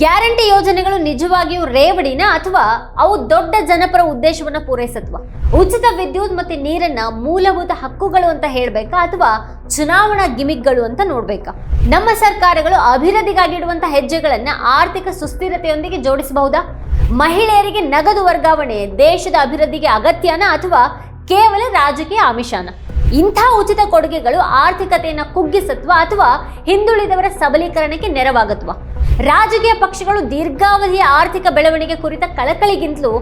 Guarantee ಯೋಜನೆಗಳು ನಿಜವಾಗಿಯೂ ರೇವಡಿನ ಅಥವಾ ಅವು ದೊಡ್ಡ ಜನಪರ ಉದ್ದೇಶವನ್ನ ಪೂರೈಸತ್ವ? ಉಚಿತ ವಿದ್ಯುತ್ ಮತ್ತೆ ನೀರನ್ನ ಮೂಲಭೂತ ಹಕ್ಕುಗಳು ಅಂತ ಹೇಳ್ಬೇಕಾ ಅಥವಾ ಚುನಾವಣಾ ಗಿಮಿಕ್ಗಳು ಅಂತ ನೋಡ್ಬೇಕಾ? ನಮ್ಮ ಸರ್ಕಾರಗಳು ಅಭಿವೃದ್ಧಿಗಾಗಿ ಇಡುವಂತಹ ಹೆಜ್ಜೆಗಳನ್ನ ಆರ್ಥಿಕ ಸುಸ್ಥಿರತೆಯೊಂದಿಗೆ ಜೋಡಿಸಬಹುದಾ? ಮಹಿಳೆಯರಿಗೆ ನಗದು ವರ್ಗಾವಣೆ, ದೇಶದ ಅಭಿವೃದ್ಧಿಗೆ ಅಗತ್ಯನ ಅಥವಾ ಕೇವಲ ರಾಜಕೀಯ ಆಮಿಷಾನ? ಇಂಥ ಉಚಿತ ಕೊಡುಗೆಗಳು ಆರ್ಥಿಕತೆಯನ್ನು ಕುಗ್ಗಿಸತ್ವ ಅಥವಾ ಹಿಂದುಳಿದವರ ಸಬಲೀಕರಣಕ್ಕೆ ನೆರವಾಗತ್ವ? ರಾಜಕೀಯ ಪಕ್ಷಗಳು ದೀರ್ಘಾವಧಿಯ ಆರ್ಥಿಕ ಬೆಳವಣಿಗೆ ಕುರಿತ ಕಳಕಳಿಗಿಂತಲೂ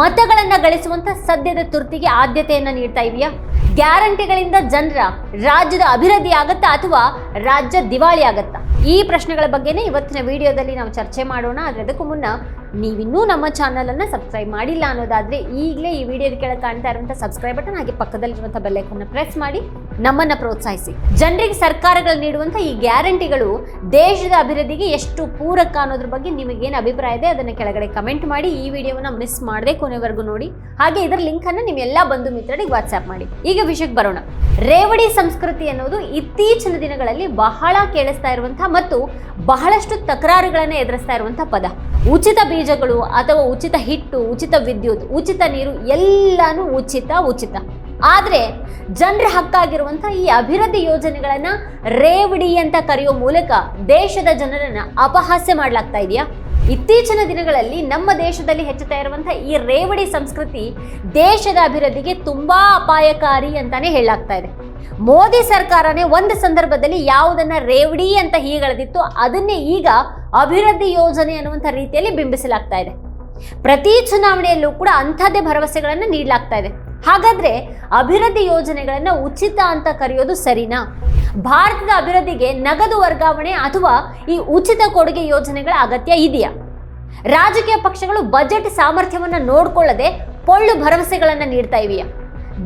ಮತಗಳನ್ನು ಗಳಿಸುವಂಥ ಸದ್ಯದ ತುರ್ತಿಗೆ ಆದ್ಯತೆಯನ್ನು ನೀಡ್ತಾ ಇದೆಯಾ? ಗ್ಯಾರಂಟಿಗಳಿಂದ ಜನರ ರಾಜ್ಯದ ಅಭಿವೃದ್ಧಿ ಆಗತ್ತಾ ಅಥವಾ ರಾಜ್ಯ ದಿವಾಳಿ ಆಗತ್ತಾ? ಈ ಪ್ರಶ್ನೆಗಳ ಬಗ್ಗೆನೇ ಇವತ್ತಿನ ವಿಡಿಯೋದಲ್ಲಿ ನಾವು ಚರ್ಚೆ ಮಾಡೋಣ. ಆದರೆ ಅದಕ್ಕೂ ಮುನ್ನ ನೀವಿನ್ನೂ ನಮ್ಮ ಚಾನಲನ್ನು ಸಬ್ಸ್ಕ್ರೈಬ್ ಮಾಡಿಲ್ಲ ಅನ್ನೋದಾದರೆ ಈಗಲೇ ಈ ವಿಡಿಯೋದ ಕೆಳಗೆ ಕಾಣ್ತಾ ಇರುವಂಥ ಸಬ್ಸ್ಕ್ರೈಬ್ ಬಟನ್ ಹಾಗೆ ಪಕ್ಕದಲ್ಲಿರುವಂಥ ಬೆಲ್ಲೈಕನ್ನ ಪ್ರೆಸ್ ಮಾಡಿ, ನಮ್ಮನ್ನು ಪ್ರೋತ್ಸಾಹಿಸಿ. ಜನರಿಗೆ ಸರ್ಕಾರಗಳು ನೀಡುವಂಥ ಈ ಗ್ಯಾರಂಟಿಗಳು ದೇಶದ ಅಭಿವೃದ್ಧಿಗೆ ಎಷ್ಟು ಪೂರಕ ಅನ್ನೋದ್ರ ಬಗ್ಗೆ ನಿಮಗೇನು ಅಭಿಪ್ರಾಯ ಇದೆ ಅದನ್ನು ಕೆಳಗಡೆ ಕಮೆಂಟ್ ಮಾಡಿ, ಈ ವಿಡಿಯೋವನ್ನು ಮಿಸ್ ಮಾಡದೆ ಕೊನೆವರೆಗೂ ನೋಡಿ. ಹಾಗೆ ಇದರ ಲಿಂಕ್ ನಿಮ್ಮೆಲ್ಲ ಬಂಧು ಮಿತ್ರರಿಗೆ ವಾಟ್ಸ್ಆ್ಯಪ್ ಮಾಡಿ. ಈಗ ವಿಷಯಕ್ಕೆ ಬರೋಣ. ರೇವಡಿ ಸಂಸ್ಕೃತಿ ಅನ್ನೋದು ಇತ್ತೀಚಿನ ದಿನಗಳಲ್ಲಿ ಬಹಳ ಕೇಳಿಸ್ತಾ ಇರುವಂಥ ಮತ್ತು ಬಹಳಷ್ಟು ತಕರಾರುಗಳನ್ನು ಎದುರಿಸ್ತಾ ಇರುವಂಥ ಪದ. ಉಚಿತ ಬೀಜಗಳು ಅಥವಾ ಉಚಿತ ಹಿಟ್ಟು, ಉಚಿತ ವಿದ್ಯುತ್, ಉಚಿತ ನೀರು ಎಲ್ಲಾನು ಉಚಿತ ಉಚಿತ. ಆದರೆ ಜನರ ಹಕ್ಕಾಗಿರುವಂಥ ಈ ಅಭಿವೃದ್ಧಿ ಯೋಜನೆಗಳನ್ನು ರೇವಡಿ ಅಂತ ಕರೆಯೋ ಮೂಲಕ ದೇಶದ ಜನರನ್ನು ಅಪಹಾಸ್ಯ ಮಾಡಲಾಗ್ತಾ ಇದೆಯಾ? ಇತ್ತೀಚಿನ ದಿನಗಳಲ್ಲಿ ನಮ್ಮ ದೇಶದಲ್ಲಿ ಹೆಚ್ಚುತ್ತಾ ಇರುವಂತಹ ಈ ರೇವಡಿ ಸಂಸ್ಕೃತಿ ದೇಶದ ಅಭಿವೃದ್ಧಿಗೆ ತುಂಬಾ ಅಪಾಯಕಾರಿ ಅಂತಾನೆ ಹೇಳಲಾಗ್ತಾ ಇದೆ. ಮೋದಿ ಸರ್ಕಾರನೇ ಒಂದು ಸಂದರ್ಭದಲ್ಲಿ ಯಾವುದನ್ನ ರೇವಡಿ ಅಂತ ಹೀಗಳದಿತ್ತು ಅದನ್ನೇ ಈಗ ಅಭಿವೃದ್ಧಿ ಯೋಜನೆ ಅನ್ನುವಂಥ ರೀತಿಯಲ್ಲಿ ಬಿಂಬಿಸಲಾಗ್ತಾ ಇದೆ. ಪ್ರತಿ ಚುನಾವಣೆಯಲ್ಲೂ ಕೂಡ ಅಂಥದ್ದೇ ಭರವಸೆಗಳನ್ನು ನೀಡಲಾಗ್ತಾ ಇದೆ. ಹಾಗಾದ್ರೆ ಅಭಿವೃದ್ಧಿ ಯೋಜನೆಗಳನ್ನು ಉಚಿತ ಅಂತ ಕರೆಯೋದು ಸರಿನಾ? ಭಾರತದ ಅಭಿವೃದ್ಧಿಗೆ ನಗದು ವರ್ಗಾವಣೆ ಅಥವಾ ಈ ಉಚಿತ ಕೊಡುಗೆ ಯೋಜನೆಗಳ ಅಗತ್ಯ ಇದೆಯಾ? ರಾಜಕೀಯ ಪಕ್ಷಗಳು ಬಜೆಟ್ ಸಾಮರ್ಥ್ಯವನ್ನ ನೋಡಿಕೊಳ್ಳದೆ ಪೊಳ್ಳು ಭರವಸೆಗಳನ್ನು ನೀಡ್ತಾ ಇವೆಯಾ?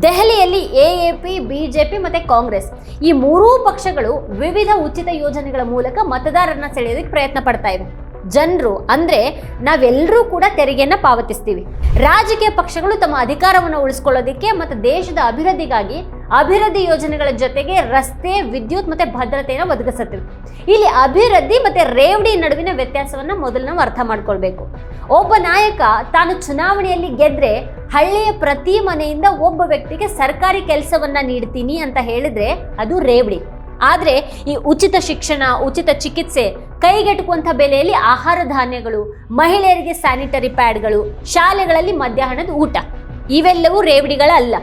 ದೆಹಲಿಯಲ್ಲಿ ಎ ಎ ಎಎಪಿ ಬಿಜೆಪಿ ಮತ್ತೆ ಕಾಂಗ್ರೆಸ್ ಈ ಮೂರೂ ಪಕ್ಷಗಳು ವಿವಿಧ ಉಚಿತ ಯೋಜನೆಗಳ ಮೂಲಕ ಮತದಾರರನ್ನ ಸೆಳೆಯೋದಕ್ಕೆ ಪ್ರಯತ್ನ ಪಡ್ತಾ ಇವೆ. ಜನರು ಅಂದ್ರೆ ನಾವೆಲ್ಲರೂ ಕೂಡ ತೆರಿಗೆಯನ್ನ ಪಾವತಿಸ್ತೀವಿ. ರಾಜಕೀಯ ಪಕ್ಷಗಳು ತಮ್ಮ ಅಧಿಕಾರವನ್ನು ಉಳಿಸ್ಕೊಳ್ಳೋದಕ್ಕೆ ಮತ್ತು ದೇಶದ ಅಭಿವೃದ್ಧಿಗಾಗಿ ಅಭಿವೃದ್ಧಿ ಯೋಜನೆಗಳ ಜೊತೆಗೆ ರಸ್ತೆ, ವಿದ್ಯುತ್ ಮತ್ತೆ ಭದ್ರತೆಯನ್ನು ಒದಗಿಸುತ್ತಿವೆ. ಇಲ್ಲಿ ಅಭಿವೃದ್ಧಿ ಮತ್ತೆ ರೇವಡಿ ನಡುವಿನ ವ್ಯತ್ಯಾಸವನ್ನು ಮೊದಲು ನಾವು ಅರ್ಥ ಮಾಡ್ಕೊಳ್ಬೇಕು. ಒಬ್ಬ ನಾಯಕ ತಾನು ಚುನಾವಣೆಯಲ್ಲಿ ಗೆದ್ರೆ ಹಳ್ಳಿಯ ಪ್ರತಿ ಮನೆಯಿಂದ ಒಬ್ಬ ವ್ಯಕ್ತಿಗೆ ಸರ್ಕಾರಿ ಕೆಲಸವನ್ನ ನೀಡ್ತೀನಿ ಅಂತ ಹೇಳಿದ್ರೆ ಅದು ರೇವಡಿ. ಆದರೆ ಈ ಉಚಿತ ಶಿಕ್ಷಣ, ಉಚಿತ ಚಿಕಿತ್ಸೆ ಕೈಗೆಟುಕುವಂಥ ಬೆಲೆಯಲ್ಲಿ ಆಹಾರ ಧಾನ್ಯಗಳು, ಮಹಿಳೆಯರಿಗೆ ಸ್ಯಾನಿಟರಿ ಪ್ಯಾಡ್ಗಳು ಶಾಲೆಗಳಲ್ಲಿ ಮಧ್ಯಾಹ್ನದ ಊಟ. ಇವೆಲ್ಲವೂ ರೇವಡಿಗಳಲ್ಲ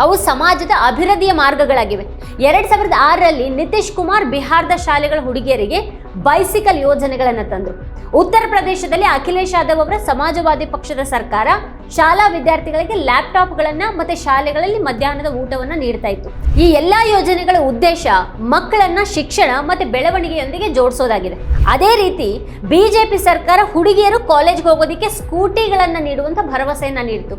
ಅವು ಸಮಾಜದ ಅಭಿವೃದ್ಧಿಯ ಮಾರ್ಗಗಳಾಗಿವೆ. ಎರಡ್ ಸಾವಿರದ ಆರರಲ್ಲಿ ನಿತೀಶ್ ಕುಮಾರ್ ಬಿಹಾರದ ಶಾಲೆಗಳ ಹುಡುಗಿಯರಿಗೆ ಬೈಸಿಕಲ್ ಯೋಜನೆಗಳನ್ನು ತಂದರು. ಉತ್ತರ ಪ್ರದೇಶದಲ್ಲಿ ಅಖಿಲೇಶ್ ಯಾದವ್ ಅವರ ಸಮಾಜವಾದಿ ಪಕ್ಷದ ಸರ್ಕಾರ ಶಾಲಾ ವಿದ್ಯಾರ್ಥಿಗಳಿಗೆ ಲ್ಯಾಪ್ಟಾಪ್ಗಳನ್ನ ಮತ್ತೆ ಶಾಲೆಗಳಲ್ಲಿ ಮಧ್ಯಾಹ್ನದ ಊಟವನ್ನ ನೀಡ್ತಾ ಇತ್ತು. ಈ ಎಲ್ಲಾ ಯೋಜನೆಗಳ ಉದ್ದೇಶ ಮಕ್ಕಳನ್ನ ಶಿಕ್ಷಣ ಮತ್ತೆ ಬೆಳವಣಿಗೆಯೊಂದಿಗೆ ಜೋಡಿಸೋದಾಗಿದೆ. ಅದೇ ರೀತಿ ಬಿಜೆಪಿ ಸರ್ಕಾರ ಹುಡುಗಿಯರು ಕಾಲೇಜ್ಗೆ ಹೋಗೋದಕ್ಕೆ ಸ್ಕೂಟಿಗಳನ್ನ ನೀಡುವಂತ ಭರವಸೆಯನ್ನ ನೀಡಿತು.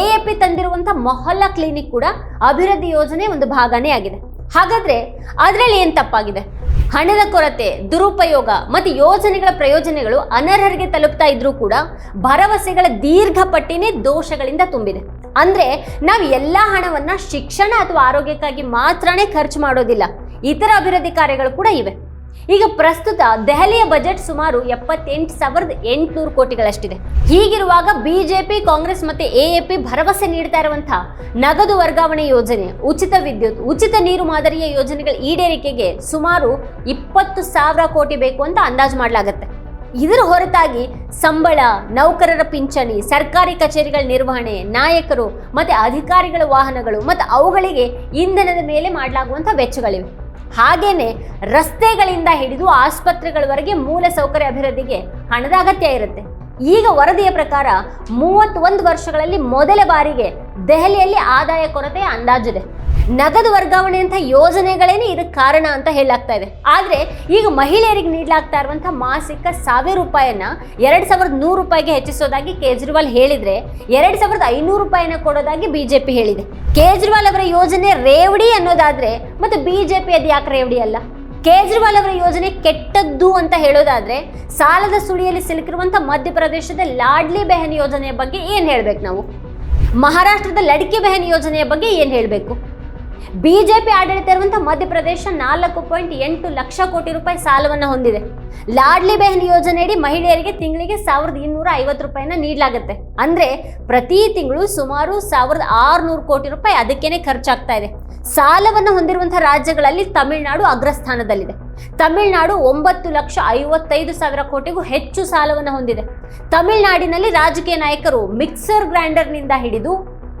ಎಎಪಿ ತಂದಿರುವಂತ ಮೊಹಲ್ಲಾ ಕ್ಲಿನಿಕ್ ಕೂಡ ಅಭಿವೃದ್ಧಿ ಯೋಜನೆ ಒಂದು ಭಾಗನೇ ಆಗಿದೆ. ಹಾಗಾದ್ರೆ ಅದರಲ್ಲಿ ಏನು ತಪ್ಪಾಗಿದೆ? ಹಣದ ಕೊರತೆ, ದುರುಪಯೋಗ ಮತ್ತು ಯೋಜನೆಗಳ ಪ್ರಯೋಜನಗಳು ಅನರ್ಹರಿಗೆ ತಲುಪ್ತಾ ಇದ್ರೂ ಕೂಡ ಭರವಸೆಗಳ ದೀರ್ಘ ಪಟ್ಟಿನೇ ದೋಷಗಳಿಂದ ತುಂಬಿದೆ. ಅಂದ್ರೆ ನಾವು ಎಲ್ಲ ಹಣವನ್ನ ಶಿಕ್ಷಣ ಅಥವಾ ಆರೋಗ್ಯಕ್ಕಾಗಿ ಮಾತ್ರನೇ ಖರ್ಚು ಮಾಡೋದಿಲ್ಲ, ಇತರ ಅಭಿವೃದ್ಧಿ ಕಾರ್ಯಗಳು ಕೂಡ ಇವೆ. ಈಗ ಪ್ರಸ್ತುತ ದೆಹಲಿಯ ಬಜೆಟ್ ಸುಮಾರು ಎಪ್ಪತ್ತೆಂಟು ಸಾವಿರದ ಎಂಟುನೂರು ಕೋಟಿಗಳಷ್ಟಿದೆ. ಹೀಗಿರುವಾಗ ಬಿಜೆಪಿ, ಕಾಂಗ್ರೆಸ್ ಮತ್ತೆ ಎಎಪಿ ಭರವಸೆ ನೀಡ್ತಾ ಇರುವಂತಹ ನಗದು ವರ್ಗಾವಣೆ ಯೋಜನೆ, ಉಚಿತ ವಿದ್ಯುತ್, ಉಚಿತ ನೀರು ಮಾದರಿಯ ಯೋಜನೆಗಳ ಈಡೇರಿಕೆಗೆ ಸುಮಾರು ಇಪ್ಪತ್ತು ಸಾವಿರ ಕೋಟಿ ಬೇಕು ಅಂತ ಅಂದಾಜು ಮಾಡಲಾಗುತ್ತೆ. ಇದರ ಹೊರತಾಗಿ ಸಂಬಳ, ನೌಕರರ ಪಿಂಚಣಿ, ಸರ್ಕಾರಿ ಕಚೇರಿಗಳ ನಿರ್ವಹಣೆ, ನಾಯಕರು ಮತ್ತೆ ಅಧಿಕಾರಿಗಳ ವಾಹನಗಳು ಮತ್ತು ಅವುಗಳಿಗೆ ಇಂಧನದ ಮೇಲೆ ಮಾಡಲಾಗುವಂಥ ವೆಚ್ಚಗಳಿವೆ. ಹಾಗೇನೆ ರಸ್ತೆಗಳಿಂದ ಹಿಡಿದು ಆಸ್ಪತ್ರೆಗಳವರೆಗೆ ಮೂಲ ಸೌಕರ್ಯ ಅಭಿವೃದ್ಧಿಗೆ ಹಣದ ಅಗತ್ಯ ಇರುತ್ತೆ. ಈಗ ವರದಿಯ ಪ್ರಕಾರ ಮೂವತ್ತೊಂದು ವರ್ಷಗಳಲ್ಲಿ ಮೊದಲ ಬಾರಿಗೆ ದೆಹಲಿಯಲ್ಲಿ ಆದಾಯ ಕೊರತೆ ಅಂದಾಜಿದೆ ನಗದು ವರ್ಗಾವಣೆಯಂಥ ಯೋಜನೆಗಳೇನೆ ಇದಕ್ಕೆ ಕಾರಣ ಅಂತ ಹೇಳಲಾಗ್ತಾ ಇದೆ. ಆದರೆ ಈಗ ಮಹಿಳೆಯರಿಗೆ ನೀಡಲಾಗ್ತಾ ಇರುವಂಥ ಮಾಸಿಕ ಸಾವಿರ ರೂಪಾಯಿಯನ್ನ ಎರಡು ಸಾವಿರದ ನೂರು ರೂಪಾಯಿಗೆ ಹೆಚ್ಚಿಸೋದಾಗಿ ಕೇಜ್ರಿವಾಲ್ ಹೇಳಿದ್ರೆ ಎರಡು ಸಾವಿರದ ಐನೂರು ರೂಪಾಯಿನ ಕೊಡೋದಾಗಿ ಬಿಜೆಪಿ ಹೇಳಿದೆ. ಕೇಜ್ರಿವಾಲ್ ಅವರ ಯೋಜನೆ ರೇವಡಿ ಅನ್ನೋದಾದ್ರೆ ಮತ್ತು ಬಿಜೆಪಿ ಅದು ಯಾಕೆ ರೇವಡಿ ಅಲ್ಲ? ಕೇಜ್ರಿವಾಲ್ ಅವರ ಯೋಜನೆ ಕೆಟ್ಟದ್ದು ಅಂತ ಹೇಳೋದಾದ್ರೆ ಸಾಲದ ಸುಳಿಯಲ್ಲಿ ಸಿಲುಕಿರುವಂಥ ಮಧ್ಯಪ್ರದೇಶದ ಲಾಡ್ಲಿ ಬೆಹನ್ ಯೋಜನೆಯ ಬಗ್ಗೆ ಏನು ಹೇಳ್ಬೇಕು ನಾವು? ಮಹಾರಾಷ್ಟ್ರದ ಲಡ್ಕಿ ಬೆಹನ್ ಯೋಜನೆಯ ಬಗ್ಗೆ ಏನು ಹೇಳಬೇಕು? ಬಿಜೆಪಿ ಆಡಳಿತ ಇರುವಂತಹ ಮಧ್ಯಪ್ರದೇಶ ನಾಲ್ಕು ಪಾಯಿಂಟ್ ಎಂಟು ಲಕ್ಷ ಕೋಟಿ ರೂಪಾಯಿ ಸಾಲವನ್ನು ಹೊಂದಿದೆ. ಲಾಡ್ಲಿ ಬೆಹನ್ ಯೋಜನೆಯಡಿ ಮಹಿಳೆಯರಿಗೆ ತಿಂಗಳಿಗೆ ಸಾವಿರದ ಇನ್ನೂರ ಐವತ್ತು ರೂಪಾಯಿನ ನೀಡಲಾಗುತ್ತೆ. ಅಂದ್ರೆ ಪ್ರತಿ ತಿಂಗಳು ಸುಮಾರು ಸಾವಿರದ ಆರುನೂರು ಕೋಟಿ ರೂಪಾಯಿ ಅದಕ್ಕೇನೆ ಖರ್ಚಾಗ್ತಾ ಇದೆ. ಸಾಲವನ್ನು ಹೊಂದಿರುವಂತಹ ರಾಜ್ಯಗಳಲ್ಲಿ ತಮಿಳುನಾಡು ಅಗ್ರಸ್ಥಾನದಲ್ಲಿದೆ. ತಮಿಳುನಾಡು ಒಂಬತ್ತು ಲಕ್ಷ ಐವತ್ತೈದು ಸಾವಿರ ಕೋಟಿಗೂ ಹೆಚ್ಚು ಸಾಲವನ್ನು ಹೊಂದಿದೆ. ತಮಿಳುನಾಡಿನಲ್ಲಿ ರಾಜಕೀಯ ನಾಯಕರು ಮಿಕ್ಸರ್ ಗ್ರೈಂಡರ್ನಿಂದ ಹಿಡಿದು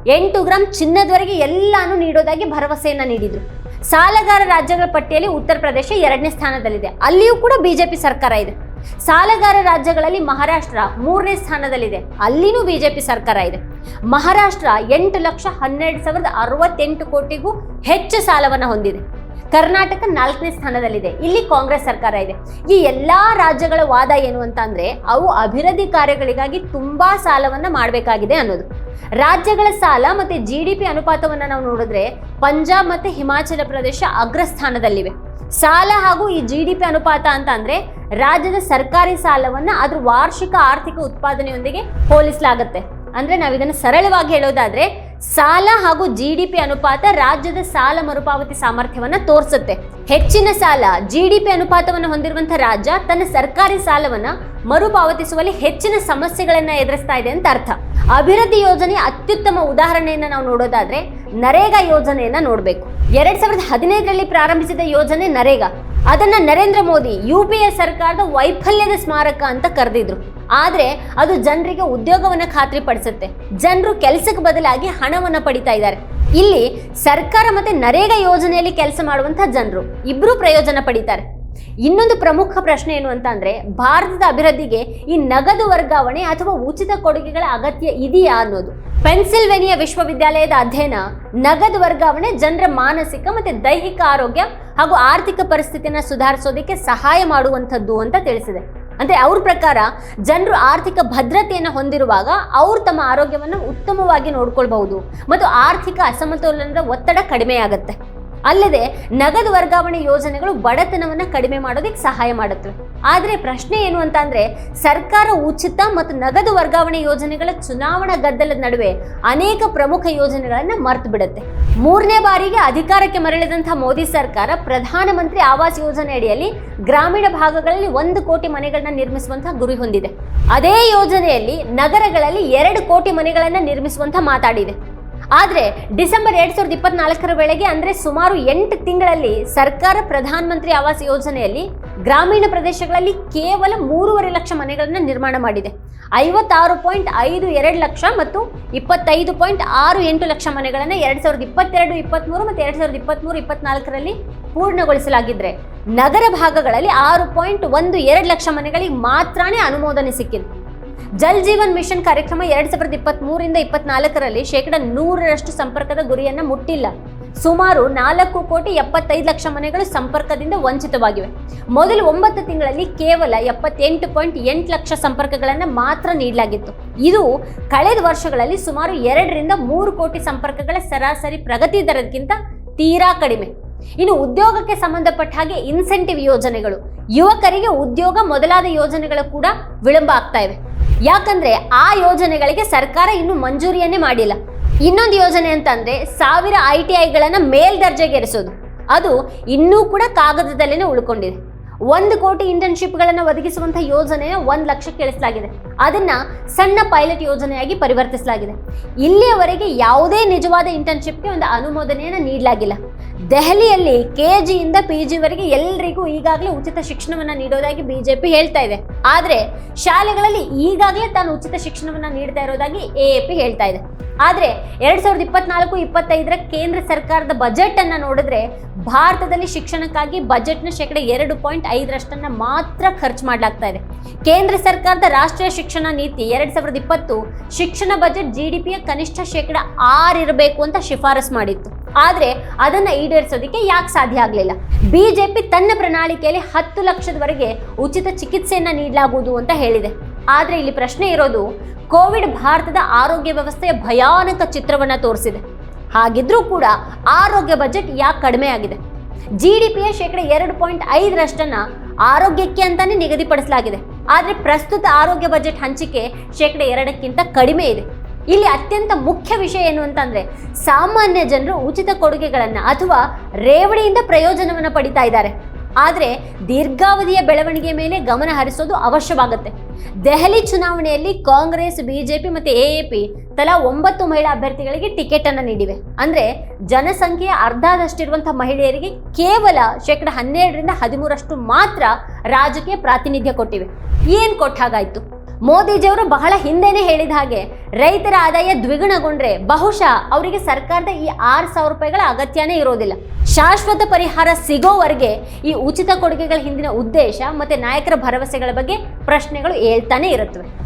ಎಂಟು ಗ್ರಾಂ ಚಿನ್ನದವರೆಗೆ ಎಲ್ಲಾನು ನೀಡೋದಾಗಿ ಭರವಸೆಯನ್ನು ನೀಡಿದರು. ಸಾಲಗಾರ ರಾಜ್ಯಗಳ ಪಟ್ಟಿಯಲ್ಲಿ ಉತ್ತರ ಪ್ರದೇಶ ಎರಡನೇ ಸ್ಥಾನದಲ್ಲಿದೆ. ಅಲ್ಲಿಯೂ ಕೂಡ ಬಿಜೆಪಿ ಸರ್ಕಾರ ಇದೆ. ಸಾಲಗಾರ ರಾಜ್ಯಗಳಲ್ಲಿ ಮಹಾರಾಷ್ಟ್ರ ಮೂರನೇ ಸ್ಥಾನದಲ್ಲಿದೆ. ಅಲ್ಲಿನೂ ಬಿಜೆಪಿ ಸರ್ಕಾರ ಇದೆ. ಮಹಾರಾಷ್ಟ್ರ ಎಂಟು ಲಕ್ಷ ಹನ್ನೆರಡು ಸಾವಿರದ ಅರವತ್ತೆಂಟು ಕೋಟಿಗೂ ಹೆಚ್ಚು ಸಾಲವನ್ನು ಹೊಂದಿದೆ. ಕರ್ನಾಟಕ ನಾಲ್ಕನೇ ಸ್ಥಾನದಲ್ಲಿದೆ. ಇಲ್ಲಿ ಕಾಂಗ್ರೆಸ್ ಸರ್ಕಾರ ಇದೆ. ಈ ಎಲ್ಲಾ ರಾಜ್ಯಗಳ ವಾದ ಏನು ಅಂತ ಅಂದ್ರೆ, ಅವು ಅಭಿವೃದ್ಧಿ ಕಾರ್ಯಗಳಿಗಾಗಿ ತುಂಬಾ ಸಾಲವನ್ನ ಮಾಡಬೇಕಾಗಿದೆ ಅನ್ನೋದು. ರಾಜ್ಯಗಳ ಸಾಲ ಮತ್ತೆ ಜಿ ಡಿ ಪಿ ಅನುಪಾತವನ್ನ ನಾವು ನೋಡಿದ್ರೆ, ಪಂಜಾಬ್ ಮತ್ತೆ ಹಿಮಾಚಲ ಪ್ರದೇಶ ಅಗ್ರಸ್ಥಾನದಲ್ಲಿವೆ. ಸಾಲ ಹಾಗೂ ಈ ಜಿ ಡಿ ಪಿ ಅನುಪಾತ ಅಂತ ಅಂದ್ರೆ, ರಾಜ್ಯದ ಸರ್ಕಾರಿ ಸಾಲವನ್ನ ಅದ್ರ ವಾರ್ಷಿಕ ಆರ್ಥಿಕ ಉತ್ಪಾದನೆಯೊಂದಿಗೆ ಹೋಲಿಸಲಾಗುತ್ತೆ. ಅಂದ್ರೆ ನಾವು ಇದನ್ನು ಸರಳವಾಗಿ ಹೇಳೋದಾದ್ರೆ ಸಾಲ ಹಾಗೂ ಜಿ ಡಿ ಪಿ ಅನುಪಾತ ರಾಜ್ಯದ ಸಾಲ ಮರುಪಾವತಿ ಸಾಮರ್ಥ್ಯವನ್ನು ತೋರಿಸುತ್ತೆ. ಹೆಚ್ಚಿನ ಸಾಲ ಜಿ ಡಿ ಪಿ ಅನುಪಾತವನ್ನು ಹೊಂದಿರುವಂತಹ ರಾಜ್ಯ ತನ್ನ ಸರ್ಕಾರಿ ಸಾಲವನ್ನ ಮರುಪಾವತಿಸುವಲ್ಲಿ ಹೆಚ್ಚಿನ ಸಮಸ್ಯೆಗಳನ್ನ ಎದುರಿಸ್ತಾ ಇದೆ ಅಂತ ಅರ್ಥ. ಅಭಿವೃದ್ಧಿ ಯೋಜನೆ ಅತ್ಯುತ್ತಮ ಉದಾಹರಣೆಯನ್ನ ನಾವು ನೋಡೋದಾದ್ರೆ ನರೇಗಾ ಯೋಜನೆಯನ್ನ ನೋಡಬೇಕು. ಎರಡ್ ಸಾವಿರದ ಹದಿನೈದರಲ್ಲಿ ಪ್ರಾರಂಭಿಸಿದ ಯೋಜನೆ ನರೇಗಾ. ಅದನ್ನ Narendra Modi, U P A ಸರ್ಕಾರದ ವೈಫಲ್ಯದ ಸ್ಮಾರಕ ಅಂತ ಕರೆದಿದ್ರು. ಆದ್ರೆ ಅದು ಜನರಿಗೆ ಉದ್ಯೋಗವನ್ನ ಖಾತ್ರಿಪಡಿಸುತ್ತೆ ಜನರು ಕೆಲಸಕ್ಕೆ ಬದಲಾಗಿ ಹಣವನ್ನ ಪಡಿತಾ ಇದ್ದಾರೆ. ಇಲ್ಲಿ ಸರ್ಕಾರ ಮತ್ತೆ ನರೇಗಾ ಯೋಜನೆಯಲ್ಲಿ ಕೆಲಸ ಮಾಡುವಂತಹ ಜನರು ಇಬ್ರು ಪ್ರಯೋಜನ ಪಡಿತಾರೆ. ಇನ್ನೊಂದು ಪ್ರಮುಖ ಪ್ರಶ್ನೆ ಏನು ಅಂತ ಅಂದ್ರೆ, ಭಾರತದ ಅಭಿವೃದ್ಧಿಗೆ ಈ ನಗದು ವರ್ಗಾವಣೆ ಅಥವಾ ಉಚಿತ ಕೊಡುಗೆಗಳ ಅಗತ್ಯ ಇದೆಯಾ ಅನ್ನೋದು. ಪೆನ್ಸಿಲ್ವೇನಿಯಾ ವಿಶ್ವವಿದ್ಯಾಲಯದ ಅಧ್ಯಯನ ನಗದು ವರ್ಗಾವಣೆ ಜನರ ಮಾನಸಿಕ ಮತ್ತೆ ದೈಹಿಕ ಆರೋಗ್ಯ ಹಾಗೂ ಆರ್ಥಿಕ ಪರಿಸ್ಥಿತಿಯನ್ನು ಸುಧಾರಿಸೋದಕ್ಕೆ ಸಹಾಯ ಮಾಡುವಂಥದ್ದು ಅಂತ ತಿಳಿಸಿದೆ. ಅಂದರೆ ಅವ್ರ ಪ್ರಕಾರ ಜನರು ಆರ್ಥಿಕ ಭದ್ರತೆಯನ್ನು ಹೊಂದಿರುವಾಗ ಅವ್ರು ತಮ್ಮ ಆರೋಗ್ಯವನ್ನು ಉತ್ತಮವಾಗಿ ನೋಡ್ಕೊಳ್ಬಹುದು. ಮತ್ತು ಆರ್ಥಿಕ ಅಸಮತೋಲನದ ಒತ್ತಡ ಕಡಿಮೆ ಆಗುತ್ತೆ ಅಲ್ಲದೆ ನಗದು ವರ್ಗಾವಣೆ ಯೋಜನೆಗಳು ಬಡತನವನ್ನು ಕಡಿಮೆ ಮಾಡೋದಕ್ಕೆ ಸಹಾಯ ಮಾಡುತ್ತವೆ ಆದರೆ ಪ್ರಶ್ನೆ ಏನು ಅಂತ ಅಂದರೆ, ಸರ್ಕಾರ ಉಚಿತ ಮತ್ತು ನಗದು ವರ್ಗಾವಣೆ ಯೋಜನೆಗಳ ಚುನಾವಣಾ ಗದ್ದಲದ ನಡುವೆ ಅನೇಕ ಪ್ರಮುಖ ಯೋಜನೆಗಳನ್ನು ಮರ್ತು ಬಿಡುತ್ತೆ. ಮೂರನೇ ಬಾರಿಗೆ ಅಧಿಕಾರಕ್ಕೆ ಮರಳಿದಂತಹ ಮೋದಿ ಸರ್ಕಾರ ಪ್ರಧಾನಮಂತ್ರಿ ಆವಾಸ್ ಯೋಜನೆ ಅಡಿಯಲ್ಲಿ ಗ್ರಾಮೀಣ ಭಾಗಗಳಲ್ಲಿ ಒಂದು ಕೋಟಿ ಮನೆಗಳನ್ನ ನಿರ್ಮಿಸುವಂತಹ ಗುರಿ ಹೊಂದಿದೆ. ಅದೇ ಯೋಜನೆಯಲ್ಲಿ ನಗರಗಳಲ್ಲಿ ಎರಡು ಕೋಟಿ ಮನೆಗಳನ್ನು ನಿರ್ಮಿಸುವಂತ ಮಾತಾಡಿದೆ. ಆದ್ರೆ ಡಿಸೆಂಬರ್ ಎರಡು ಸಾವಿರದ ಇಪ್ಪತ್ನಾಲ್ಕರ ವೇಳೆಗೆ ಅಂದರೆ ಸುಮಾರು ಎಂಟು ತಿಂಗಳಲ್ಲಿ ಸರ್ಕಾರ ಪ್ರಧಾನಮಂತ್ರಿ ಆವಾಸ್ ಯೋಜನೆಯಲ್ಲಿ ಗ್ರಾಮೀಣ ಪ್ರದೇಶಗಳಲ್ಲಿ ಕೇವಲ ಮೂರುವರೆ ಲಕ್ಷ ಮನೆಗಳನ್ನು ನಿರ್ಮಾಣ ಮಾಡಿದೆ. ಐವತ್ತಾರು ಪಾಯಿಂಟ್ ಐದು ಎರಡು ಲಕ್ಷ ಮತ್ತು ಇಪ್ಪತ್ತೈದು ಪಾಯಿಂಟ್ ಆರು ಎಂಟು ಲಕ್ಷ ಮನೆಗಳನ್ನು ಎರಡು ಸಾವಿರದ ಇಪ್ಪತ್ತೆರಡು, ಇಪ್ಪತ್ತ್ಮೂರು ಮತ್ತು ಎರಡು ಸಾವಿರದ ಇಪ್ಪತ್ತ್ಮೂರು ಇಪ್ಪತ್ನಾಲ್ಕರಲ್ಲಿ ಪೂರ್ಣಗೊಳಿಸಲಾಗಿದ್ದರೆ ನಗರ ಭಾಗಗಳಲ್ಲಿ ಆರು ಪಾಯಿಂಟ್ ಒಂದು ಎರಡು ಲಕ್ಷ ಮನೆಗಳಿಗೆ ಮಾತ್ರನೇ ಅನುಮೋದನೆ ಸಿಕ್ಕಿದೆ. ಜಲ್ ಜೀವನ್ ಮಿಷನ್ ಕಾರ್ಯಕ್ರಮ ಎರಡ್ ಸಾವಿರದ ಇಪ್ಪತ್ತ್ ಮೂರಿಂದ ಇಪ್ಪತ್ನಾಲ್ಕರಲ್ಲಿ ಶೇಕಡ ನೂರರಷ್ಟು ಸಂಪರ್ಕದ ಗುರಿಯನ್ನ ಮುಟ್ಟಿಲ್ಲ. ಸುಮಾರು ನಾಲ್ಕು ಕೋಟಿ ಎಪ್ಪತ್ತೈದು ಲಕ್ಷ ಮನೆಗಳು ಸಂಪರ್ಕದಿಂದ ವಂಚಿತವಾಗಿವೆ. ಮೊದಲು ಒಂಬತ್ತು ತಿಂಗಳಲ್ಲಿ ಕೇವಲ ಎಪ್ಪತ್ತೆಂಟು ಪಾಯಿಂಟ್ ಎಂಟು ಲಕ್ಷ ಸಂಪರ್ಕಗಳನ್ನು ಮಾತ್ರ ನೀಡಲಾಗಿತ್ತು. ಇದು ಕಳೆದ ವರ್ಷಗಳಲ್ಲಿ ಸುಮಾರು ಎರಡರಿಂದ ಮೂರು ಕೋಟಿ ಸಂಪರ್ಕಗಳ ಸರಾಸರಿ ಪ್ರಗತಿ ದರಕ್ಕಿಂತ ತೀರಾ ಕಡಿಮೆ. ಇನ್ನು ಉದ್ಯೋಗಕ್ಕೆ ಸಂಬಂಧಪಟ್ಟ ಹಾಗೆ ಇನ್ಸೆಂಟಿವ್ ಯೋಜನೆಗಳು. ಯುವಕರಿಗೆ ಉದ್ಯೋಗ ಮೊದಲಾದ ಯೋಜನೆಗಳು ಕೂಡ ವಿಳಂಬ ಆಗ್ತಾ ಇವೆ. ಯಾಕಂದ್ರೆ ಆ ಯೋಜನೆಗಳಿಗೆ ಸರ್ಕಾರ ಇನ್ನು ಮಂಜೂರಿಯನ್ನೇ ಮಾಡಿಲ್ಲ. ಇನ್ನೊಂದು ಯೋಜನೆ ಅಂತಂದ್ರೆ ಸಾವಿರ ಐ ಟಿ ಐಗಳನ್ನ ಮೇಲ್ದರ್ಜೆಗೇರಿಸೋದು ಅದು ಇನ್ನೂ ಕೂಡ ಕಾಗದದಲ್ಲೇನೆ ಉಳ್ಕೊಂಡಿದೆ. ಒಂದು ಕೋಟಿ ಇಂಟರ್ನ್ಶಿಪ್ಗಳನ್ನು ಒದಗಿಸುವಂತಹ ಯೋಜನೆಯ ಒಂದು ಲಕ್ಷಕ್ಕೆ ಇಳಿಸಲಾಗಿದೆ ಅದನ್ನ ಸಣ್ಣ ಪೈಲಟ್ ಯೋಜನೆಯಾಗಿ ಪರಿವರ್ತಿಸಲಾಗಿದೆ. ಇಲ್ಲಿಯವರೆಗೆ ಯಾವುದೇ ನಿಜವಾದ ಇಂಟರ್ನ್ಶಿಪ್ಗೆ ಒಂದು ಅನುಮೋದನೆಯನ್ನು ನೀಡಲಾಗಿಲ್ಲ. ದೆಹಲಿಯಲ್ಲಿ ಕೆ ಜಿಯಿಂದ ಪಿ ಜಿವರೆಗೆ ಎಲ್ಲರಿಗೂ ಈಗಾಗಲೇ ಉಚಿತ ಶಿಕ್ಷಣವನ್ನು ನೀಡೋದಾಗಿ ಬಿಜೆಪಿ ಹೇಳ್ತಾ ಇದೆ. ಆದರೆ ಶಾಲೆಗಳಲ್ಲಿ ಈಗಾಗಲೇ ತಾನು ಉಚಿತ ಶಿಕ್ಷಣವನ್ನು ನೀಡ್ತಾ ಇರೋದಾಗಿ ಎ ಎ ಪಿ ಹೇಳ್ತಾ ಇದೆ. ಆದರೆ ಎರಡು ಸಾವಿರದ ಇಪ್ಪತ್ನಾಲ್ಕು, ಇಪ್ಪತ್ತೈದರ ಕೇಂದ್ರ ಸರ್ಕಾರದ ಬಜೆಟ್ ಅನ್ನ ನೋಡಿದ್ರೆ ಭಾರತದಲ್ಲಿ ಶಿಕ್ಷಣಕ್ಕಾಗಿ ಬಜೆಟ್ನ ಶೇಕಡ ಎರಡು ಪಾಯಿಂಟ್ ಐದರಷ್ಟನ್ನು ಮಾತ್ರ ಖರ್ಚು ಮಾಡಲಾಗ್ತಾ ಇದೆ. ಕೇಂದ್ರ ಸರ್ಕಾರದ ರಾಷ್ಟ್ರೀಯ ಶಿಕ್ಷಣ ನೀತಿ ಎರಡ್ ಸಾವಿರದ ಇಪ್ಪತ್ತು ಶಿಕ್ಷಣ ಬಜೆಟ್ ಜಿ ಡಿ ಪಿಯ ಕನಿಷ್ಠ ಶೇಕಡ ಆರು ಇರಬೇಕು ಅಂತ ಶಿಫಾರಸ್ ಮಾಡಿತ್ತು. ಆದ್ರೆ ಅದನ್ನ ಈಡೇರಿಸೋದಕ್ಕೆ ಯಾಕೆ ಸಾಧ್ಯ ಆಗಲಿಲ್ಲ? ಬಿಜೆಪಿ ತನ್ನ ಪ್ರಣಾಳಿಕೆಯಲ್ಲಿ ಹತ್ತು ಲಕ್ಷದವರೆಗೆ ಉಚಿತ ಚಿಕಿತ್ಸೆಯನ್ನ ನೀಡಲಾಗುವುದು ಅಂತ ಹೇಳಿದೆ. ಆದ್ರೆ ಇಲ್ಲಿ ಪ್ರಶ್ನೆ ಇರೋದು, ಕೋವಿಡ್ ಭಾರತದ ಆರೋಗ್ಯ ವ್ಯವಸ್ಥೆಯ ಭಯಾನಕ ಚಿತ್ರವನ್ನ ತೋರಿಸಿದೆ. ಹಾಗಿದ್ರೂ ಕೂಡ ಆರೋಗ್ಯ ಬಜೆಟ್ ಯಾಕೆ ಕಡಿಮೆ ಆಗಿದೆ? ಜಿ ಡಿ ಪಿಯ ಶೇಕಡ ಎರಡು ಪಾಯಿಂಟ್ ಐದರಷ್ಟನ್ನ ಆರೋಗ್ಯಕ್ಕೆ ಅಂತಾನೆ ನಿಗದಿಪಡಿಸಲಾಗಿದೆ. ಆದರೆ ಪ್ರಸ್ತುತ ಆರೋಗ್ಯ ಬಜೆಟ್ ಹಂಚಿಕೆ ಶೇಕಡ ಎರಡಕ್ಕಿಂತ ಕಡಿಮೆ ಇದೆ. ಇಲ್ಲಿ ಅತ್ಯಂತ ಮುಖ್ಯ ವಿಷಯ ಏನು ಅಂತಂದ್ರೆ ಸಾಮಾನ್ಯ ಜನರು ಉಚಿತ ಕೊಡುಗೆಗಳನ್ನು ಅಥವಾ ರೇವಣಿಯಿಂದ ಪ್ರಯೋಜನವನ್ನು ಪಡಿತಾ ಇದ್ದಾರೆ. ಆದರೆ ದೀರ್ಘಾವಧಿಯ ಬೆಳವಣಿಗೆ ಮೇಲೆ ಗಮನ ಹರಿಸೋದು ಅವಶ್ಯವಾಗುತ್ತೆ. ದೆಹಲಿ ಚುನಾವಣೆಯಲ್ಲಿ ಕಾಂಗ್ರೆಸ್, ಬಿಜೆಪಿ ಎ ಎಎಪಿ ತಲಾ ಒಂಬತ್ತು ಮಹಿಳಾ ಅಭ್ಯರ್ಥಿಗಳಿಗೆ ಟಿಕೆಟ್ ಅನ್ನು ನೀಡಿವೆ. ಅಂದ್ರೆ ಜನಸಂಖ್ಯೆಯ ಅರ್ಧದಷ್ಟಿರುವಂತಹ ಮಹಿಳೆಯರಿಗೆ ಕೇವಲ ಶೇಕಡ ಹನ್ನೆರಡರಿಂದ ಹದಿಮೂರಷ್ಟು ಮಾತ್ರ ರಾಜಕೀಯ ಪ್ರಾತಿನಿಧ್ಯ ಕೊಟ್ಟಿವೆ. ಏನ್ ಕೊಟ್ಟ ಹಾಗಾಯ್ತು? ಮೋದಿಜಿಯವರು ಬಹಳ ಹಿಂದೆನೆ ಹೇಳಿದ ಹಾಗೆ ರೈತರ ಆದಾಯ ದ್ವಿಗುಣಗೊಂಡ್ರೆ ಬಹುಶಃ ಅವರಿಗೆ ಸರ್ಕಾರದ ಈ ಆರು ಸಾವಿರ ರೂಪಾಯಿಗಳ ಅಗತ್ಯನೇ ಇರೋದಿಲ್ಲ. ಶಾಶ್ವತ ಪರಿಹಾರ ಸಿಗೋವರೆಗೆ ಈ ಉಚಿತ ಕೊಡುಗೆಗಳ ಹಿಂದಿನ ಉದ್ದೇಶ ಮತ್ತೆ ನಾಯಕರ ಭರವಸೆಗಳ ಬಗ್ಗೆ ಪ್ರಶ್ನೆಗಳು ಹೇಳ್ತಾನೆ ಇರುತ್ತವೆ.